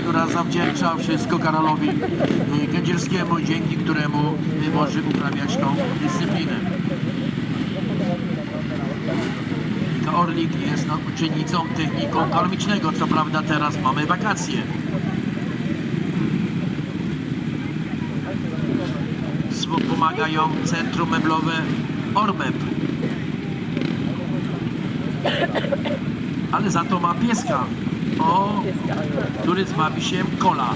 która zawdzięcza wszystko Karolowi y, Kędzierskiemu, dzięki któremu y, może uprawiać tą dyscyplinę. Monika Orlik jest nauczycielnicą techniką kalmicznego. Co prawda teraz mamy wakacje. Pomagają Centrum Meblowe Ormeb. Ale za to ma pieska. O, który zwabi się Kola.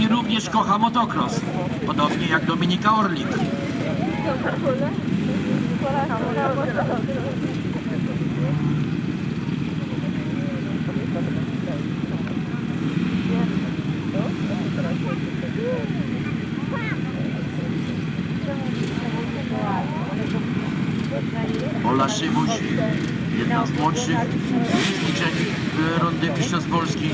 I również kocha motocross. Podobnie jak Dominika Orlik. Ola Szymuś, jedna z młodszych uczestniczek rundy Mistrzostw Polski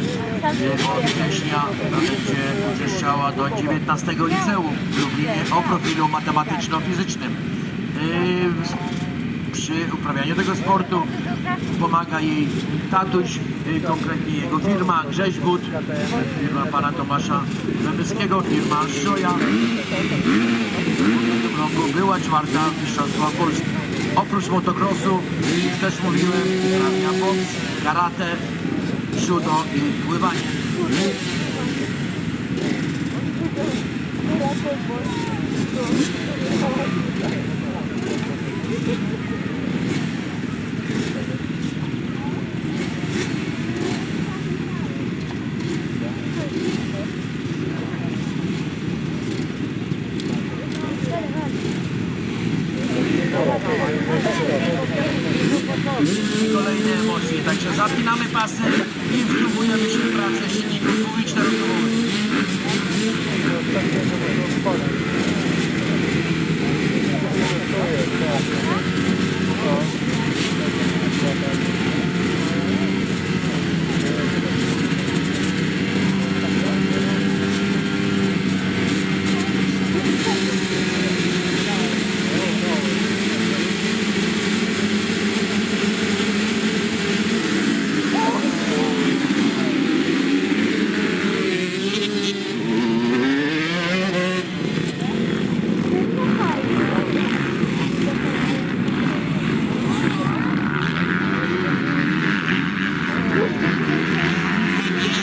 od września, będzie uczęszczała do 19 liceum w Lublinie o profilu matematyczno-fizycznym. E, Przy uprawianiu tego sportu pomaga jej tatuś, e, konkretnie jego firma Grześbud, firma pana Tomasza Rzebyskiego, firma Szoja. W roku była czwarta Mistrzostwa Polski. Oprócz motocrossu, jak też mówiłem, uprawia boks, karate, judo i pływanie. mocniej. Także zapinamy pasy i